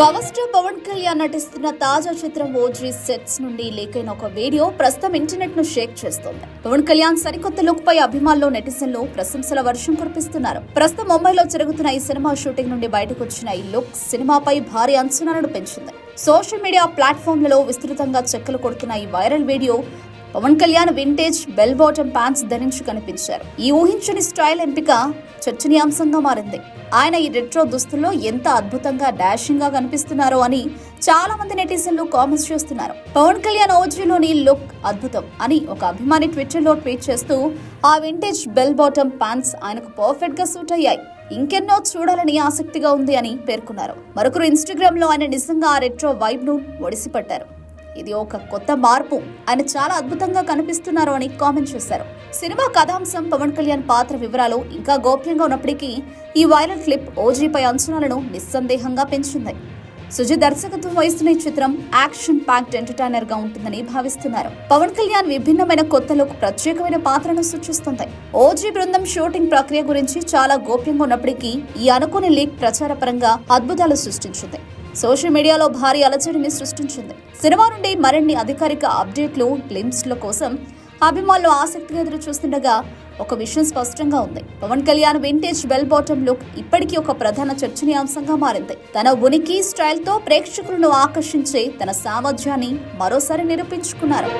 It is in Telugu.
పవర్ స్టార్ పవన్ కళ్యాణ్ నటిస్తున్న తాజా చిత్రం ఓజీ సెట్స్ నుండి లేకైన ఒక వీడియో ప్రస్తుతం ఇంటర్నెట్ను షేక్ చేస్తోంది. పవన్ కళ్యాణ్ సరికొత్త లుక్ పై అభిమానులు నెటిజన్లు ప్రశంసల వర్షం కురిపిస్తున్నారు. ప్రస్తుతం ముంబైలో జరుగుతున్న ఈ సినిమా షూటింగ్ నుండి బయటకు వచ్చిన ఈ లుక్ సినిమాపై భారీ అంచనాలను పెంచింది. సోషల్ మీడియా ప్లాట్ఫామ్లలో విస్తృతంగా చెక్కలు కొడుతున్న ఈ viral video Pawan Kalyan vintage bell bottom pants ధరించి కనిపించారు. ఈ ఊహించని స్టైల్ ఎంపిక చర్చనీయాంశంగా మారింది. ఆయన ఈ రెట్రో దుస్తుల్లో ఎంత అద్భుతంగా డాషింగ్గా కనిపిస్తున్నారో అని చాలా మంది నెటిజన్లు కామెంట్స్ చేస్తున్నారు. పవన్ కళ్యాణ్ ఓజీలోని లుక్ అద్భుతం అని ఒక అభిమాని ట్విట్టర్లో ట్వీట్ చేస్తూ ఆ వింటేజ్ బెల్ బాటమ్ ప్యాంట్స్ ఆయనకు పర్ఫెక్ట్గా సూట్ అయ్యాయి. ఇంకెన్నో చూడాలని ఆసక్తిగా ఉంది అని పేర్కొన్నారు. మరొకరు ఇన్స్టాగ్రామ్లో ఆయన నిజంగా ఆ రెట్రో వైబ్ను ఒడిసిపట్టారు. ఇది ఒక కొత్త మార్పు. ఆయన చాలా అద్భుతంగా కనిపిస్తున్నారు అని కామెంట్ చేశారు. సినిమా కథాంశం పవన్ కళ్యాణ్ పాత్ర వివరాలు ఇంకా గోప్యంగా ఉన్నప్పటికీ ఈ వైరల్ క్లిప్ ఓజీపై అంచనాలను నిస్సందేహంగా పెంచింది. సుజిత్ దర్శకత్వం వహిస్తున్న ఈ చిత్రం యాక్షన్ ప్యాక్డ్ ఎంటర్టైనర్గా ఉంటుందని భావిస్తున్నారు. పవన్ కళ్యాణ్ విభిన్నమైన కొత్త ప్రత్యేకమైన పాత్రను సూచిస్తుంది. ఓజీ బృందం షూటింగ్ ప్రక్రియ గురించి చాలా గోప్యంగా ఉన్నప్పటికీ ఈ అనుకోని లీక్ ప్రచార పరంగా అద్భుతాలు సృష్టించింది. సోషల్ మీడియాలో భారీ అలచడిని సృష్టించింది. సినిమా నుండి మరిన్ని అధికారిక అప్డేట్లు గ్లిమ్స్ల కోసం అభిమానులు ఆసక్తిగా ఎదురు చూస్తుండగా ఒక విషయం స్పష్టంగా ఉంది. Pawan Kalyan vintage bell bottom look ఇప్పటికీ ఒక ప్రధాన చర్చనీయాంశంగా మారింది. తన ఉనికి స్టైల్తో ప్రేక్షకులను ఆకర్షించే తన సామర్థ్యాన్ని మరోసారి నిరూపించుకున్నారు.